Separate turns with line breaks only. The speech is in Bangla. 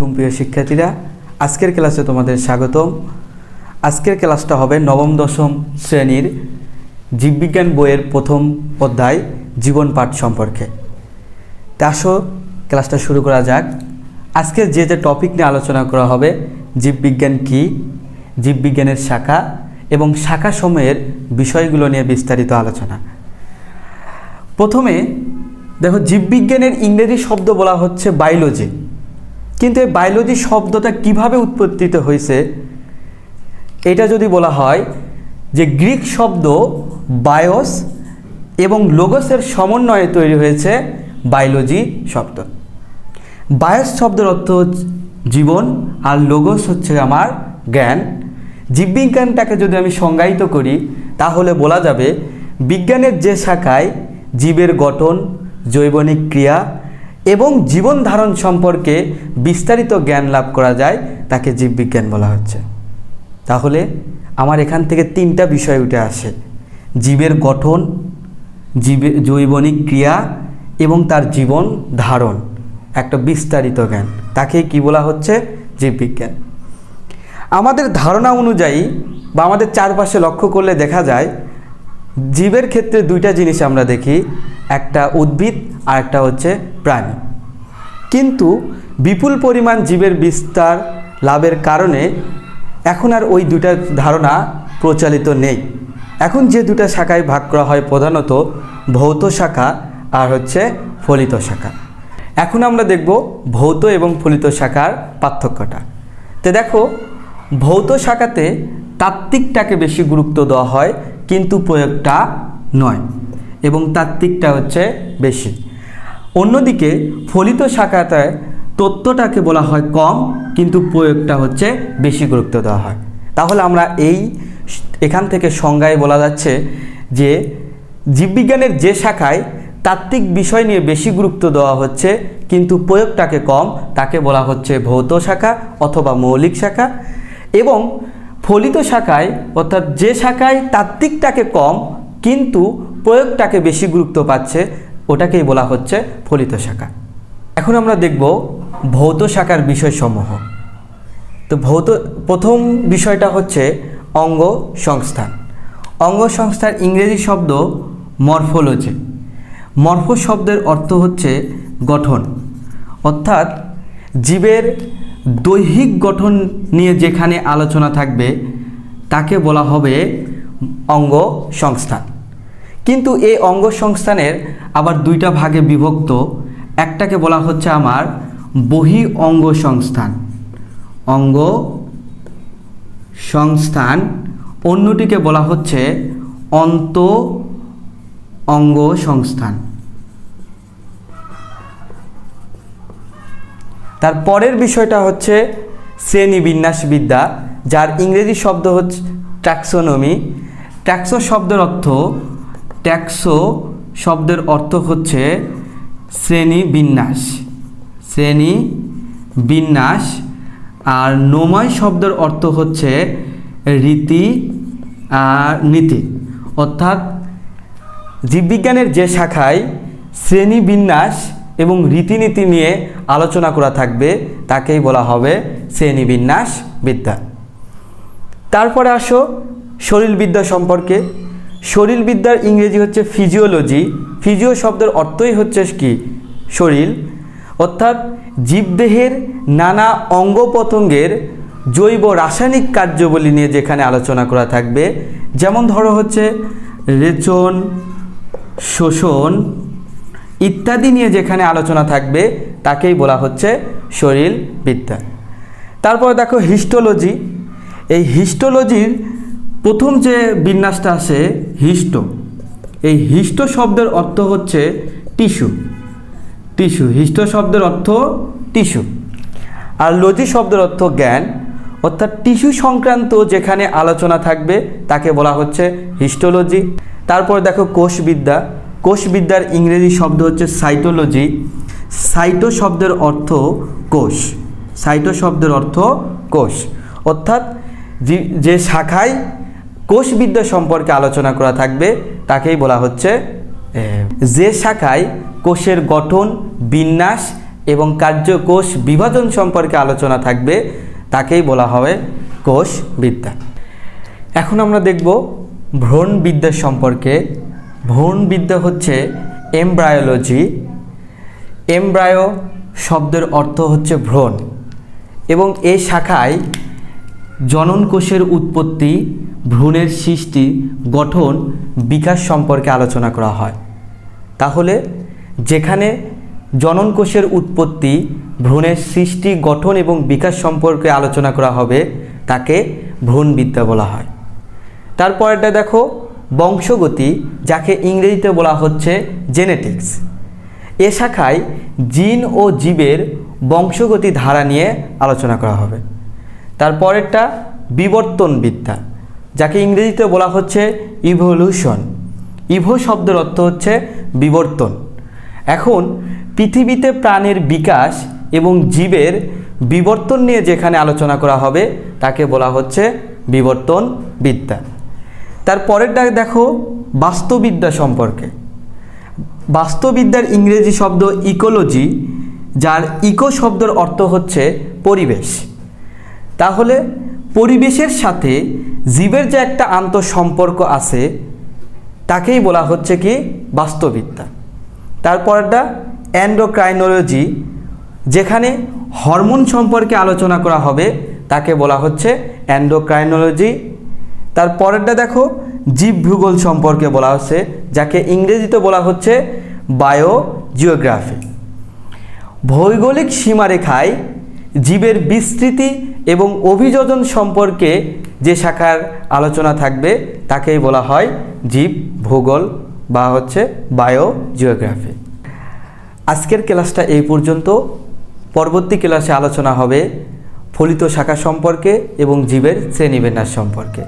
এবং প্রিয় শিক্ষার্থীরা, আজকের ক্লাসে তোমাদের স্বাগতম। আজকের ক্লাসটা হবে নবম দশম শ্রেণির জীববিজ্ঞান বইয়ের প্রথম অধ্যায় জীবন পাঠ সম্পর্কে। তা আসো, ক্লাসটা শুরু করা যাক। আজকের যে যে টপিক নিয়ে আলোচনা করা হবে, জীববিজ্ঞান কী, জীববিজ্ঞানের শাখা এবং শাখা সময়ের বিষয়গুলো নিয়ে বিস্তারিত আলোচনা। প্রথমে, দেখো, জীববিজ্ঞানের ইংরেজি শব্দ বলা হচ্ছে বায়োলজি কিন্তু এই বায়োলজি শব্দটা কীভাবে উৎপত্তিত হয়েছে? এটা যদি বলা হয় যে গ্রিক শব্দ বায়োস এবং লোগসের সমন্বয়ে তৈরি হয়েছে বায়োলজি শব্দ। বায়োস শব্দের অর্থ জীবন আর লোগস হচ্ছে আমার জ্ঞান। জীববিজ্ঞানটাকে যদি আমি সংজ্ঞায়িত করি, তাহলে বলা যাবে বিজ্ঞানের যে শাখায় জীবের গঠন, জৈবনিক ক্রিয়া এবং জীবন ধারণ সম্পর্কে বিস্তারিত জ্ঞান লাভ করা যায়, তাকে জীববিজ্ঞান বলা হচ্ছে। তাহলে আমার এখান থেকে তিনটা বিষয় উঠে আসে। জীবের গঠন, জীবে, জৈবনিক ক্রিয়া এবং তার জীবন ধারণ। একটা বিস্তারিত জ্ঞান। তাকে কি বলা হচ্ছে? জীববিজ্ঞান। আমাদের ধারণা অনুযায়ী বা আমাদের চারপাশে লক্ষ্য করলে দেখা যায়, জীবের ক্ষেত্রে দুইটা জিনিস আমরা দেখি। একটা উদ্ভিদ আর একটা হচ্ছে প্রাণী। কিন্তু বিপুল পরিমাণ জীবের বিস্তার লাভের কারণে এখন আর ওই দুটা ধারণা প্রচলিত নেই। এখন যে দুটা শাখায় ভাগ করা হয় প্রধানত ভৌত শাখা আর হচ্ছে ফলিত শাখা। এখন আমরা দেখব ভৌত এবং ফলিত শাখার পার্থক্যটা। তো দেখো, ভৌত শাখাতে তাত্ত্বিকটাকে বেশি গুরুত্ব দেওয়া হয়, কিন্তু প্রয়োগটা নয় এবং তাত্ত্বিকটা হচ্ছে বেশি। অন্যদিকে ফলিত শাখাতে তত্ত্বটাকে বলা হয় কম, কিন্তু প্রয়োগটা হচ্ছে বেশি গুরুত্ব দেওয়া হয়। তাহলে আমরা এই এখান থেকে সংজ্ঞায় বলা যাচ্ছে যে জীববিজ্ঞানের যে শাখায় তাত্ত্বিক বিষয় নিয়ে বেশি গুরুত্ব দেওয়া হচ্ছে, কিন্তু প্রয়োগটাকে কম, তাকে বলা হচ্ছে ভৌত শাখা অথবা মৌলিক শাখা। এবং ফলিত শাখায়, অর্থাৎ যে শাখায় তাত্ত্বিকটাকে কম, কিন্তু প্রয়োগটাকে বেশি গুরুত্ব পাচ্ছে ওটাকেই বলা হচ্ছে ফলিত শাখা। এখন আমরা দেখব ভৌত শাখার বিষয়সমূহ। তো ভৌত, প্রথম বিষয়টা হচ্ছে অঙ্গ সংস্থান। অঙ্গ সংস্থার ইংরেজি শব্দ মরফোলজি। মরফো শব্দের অর্থ হচ্ছে গঠন। অর্থাৎ জীবের দৈহিক গঠন নিয়ে যেখানে আলোচনা থাকবে, তাকে বলা হবে অঙ্গ সংস্থান। কিন্তু এই অঙ্গ সংস্থানের আবার দুইটা ভাগে বিভক্ত। একটাকে বলা হচ্ছে আমার বহি অঙ্গ সংস্থান। অঙ্গ সংস্থান। অন্যটিকে বলা হচ্ছে অন্ত অঙ্গ সংস্থান। তার পরের বিষয়টা হচ্ছে শ্রেণীবিন্যাসবিদ্যা যার ইংরেজি শব্দ হচ্ছে ট্যাক্সোনমি। ট্যাক্সো শব্দের অর্থ ট্যাক্সো শব্দের অর্থ হচ্ছে শ্রেণি বিন্যাস। শ্রেণি বিন্যাস আর নোময় শব্দের অর্থ হচ্ছে রীতি আর নীতি। অর্থাৎ জীববিজ্ঞানের যে শাখায় শ্রেণি বিন্যাস এবং রীতিনীতি নিয়ে আলোচনা করা থাকবে, তাকেই বলা হবে শ্রেণীবিন্যাস বিদ্যা। তারপরে আসো শরীরবিদ্যা সম্পর্কে। শরীরবিদ্যার ইংরেজি হচ্ছে ফিজিওলজি ফিজিও শব্দের অর্থই হচ্ছে কি? শরীর। অর্থাৎ জীবদেহের নানা অঙ্গ প্রত্যঙ্গের জৈব রাসায়নিক কার্যবলী নিয়ে যেখানে আলোচনা করা থাকবে, যেমন ধরো হচ্ছে রেচন, শোষণ ইত্যাদি নিয়ে যেখানে আলোচনা থাকবে, তাকেই বলা হচ্ছে শরীর বিদ্যা তারপর দেখো হিস্টোলজি এই হিস্টোলজির প্রথম যে বিন্যাসটা আসে হিস্ট এই হিস্ট শব্দের অর্থ হচ্ছে টিস্যু। টিস্যু হিস্ট শব্দের অর্থ টিস্যু। আর লজি শব্দের অর্থ জ্ঞান। অর্থাৎ টিস্যু সংক্রান্ত যেখানে আলোচনা থাকবে, তাকে বলা হচ্ছে হিস্টোলজি। তারপর দেখো কোষবিদ্যা। কোষবিদ্যার ইংরেজি শব্দ হচ্ছে সাইটোলজি। সাইটো শব্দের অর্থ কোষ। সাইটো শব্দের অর্থ কোষ। অর্থাৎ যে শাখায় কোষবিদ্যা সম্পর্কে আলোচনা করা থাকবে, তাকেই বলা হচ্ছে যে শাখায় কোষের গঠন, বিন্যাস এবং কার্যকোষ বিভাজন সম্পর্কে আলোচনা থাকবে, তাকেই বলা হবে কোষবিদ্যা। এখন আমরা দেখব ভ্রূণবিদ্যা সম্পর্কে। ভ্রূণবিদ্যা হচ্ছে এমব্রায়োলজি। এমব্রায়ো শব্দের অর্থ হচ্ছে ভ্রূণ এবং এই শাখায় জনন কোষের উৎপত্তি ভ্রূণের সৃষ্টি, গঠন, বিকাশ সম্পর্কে আলোচনা করা হয়। তাহলে, যেখানে জনন কোষের উৎপত্তি, ভ্রূণের সৃষ্টি, গঠন এবং বিকাশ সম্পর্কে আলোচনা করা হবে, তাকে ভ্রূণবিদ্যা বলা হয়। তারপরেরটা দেখো, বংশগতি, যাকে ইংরেজিতে বলা হচ্ছে জেনেটিক্স এ শাখায় জিন ও জীবের বংশগতি ধারা নিয়ে আলোচনা করা হবে। তারপরেরটা বিবর্তনবিদ্যা। যাকে ইংরেজিতে বলা হচ্ছে ইভলিউশন ইভো শব্দের অর্থ হচ্ছে বিবর্তন। এখন পৃথিবীতে প্রাণের বিকাশ এবং জীবের বিবর্তন নিয়ে যেখানে আলোচনা করা হবে, তাকে বলা হচ্ছে বিবর্তন বিদ্যা তারপরেরটা দেখো, বাস্তুবিদ্যা সম্পর্কে। বাস্তুবিদ্যার ইংরেজি শব্দ ইকোলজি যার ইকো শব্দের অর্থ হচ্ছে পরিবেশ। তাহলে পরিবেশের সাথে জীবের যে একটা আন্তঃসম্পর্ক আছে, তাকেই বলা হচ্ছে কি? বাস্তুবিদ্যা তারপরটা অ্যান্ডোক্রাইনোলজি যেখানে হরমোন সম্পর্কে আলোচনা করা হবে, তাকে বলা হচ্ছে অ্যান্ডোক্রাইনোলজি তারপরেরটা দেখো, জীব ভূগোল সম্পর্কে বলা হচ্ছে, যাকে ইংরেজিতে বলা হচ্ছে বায়োজিওগ্রাফি ভৌগোলিক সীমারেখায় জীবের বিস্তৃতি এবং অভিযোজন সম্পর্কে যে শাখার আলোচনা থাকবে, তাকেই বলা হয় জীব, ভূগোল বা হচ্ছে বায়ো জিওগ্রাফি আজকের ক্লাসটা এই পর্যন্ত। পরবর্তী ক্লাসে আলোচনা হবে ফলিত শাখা সম্পর্কে এবং জীবের শ্রেণীবিন্যাস সম্পর্কে।